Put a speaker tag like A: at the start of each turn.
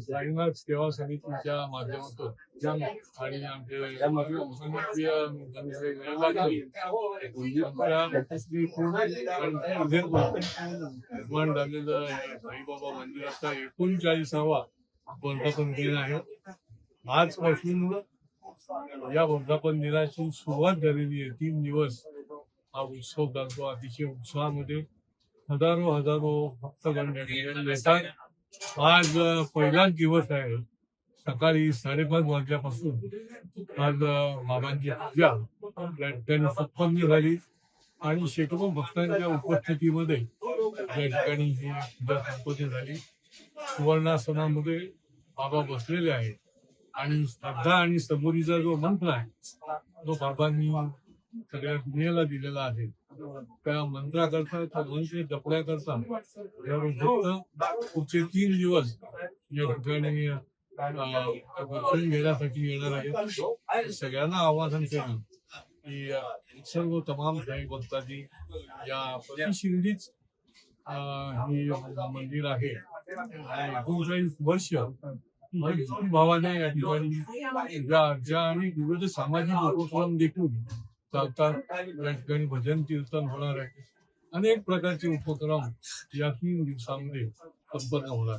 A: साईनाथ सेवा समितीच्या माध्यमातून आणि निर्माण झालेलं साईबाबा मंदिराचा एकोणचाळीसावा वर्धापन दिन आहे आजपासून या वर्धापन दिनाची सुरुवात झालेली आहे तीन दिवस हा उत्सव चालतो अतिशय उत्साहामध्ये हजारो हजारो भक्तगण येतात आज पहिलाच दिवस आहे. सकाळी साडेपाच वाजल्यापासून आज बाबांची पूजा त्यांना ठिकाणी संपन्न झाली आणि शेकडो भक्तांच्या उपस्थितीमध्ये या ठिकाणी ही पूजा संपन्न झाली. सुवर्णासनामध्ये बाबा बसलेले आहेत आणि श्रद्धा आणि सबुरीचा जो मंत्र आहे तो बाबांनी सगळ्या दुनियेला दिलेला आहे. त्या मंत्राकरता त्या मंत्र जपण्याकरता या भक्त पुढचे तीन दिवस या ठिकाणी दर्शन घेण्यासाठी येणार आहेत. सगळ्यांना आवाहन केलं की सर्व तमाम साई भक्तांनी या प्रतिशिंदीच ही मंदिर आहे. एकोणचाळीस वर्ष भावाने या ठिकाणी ज्या ज्या आणि विविध सामाजिक उपक्रम देखील चालतात या ठिकाणी भजन कीर्तन होणार आहे. अनेक प्रकारचे उपक्रम या तीन दिवसामध्ये संपन्न होणार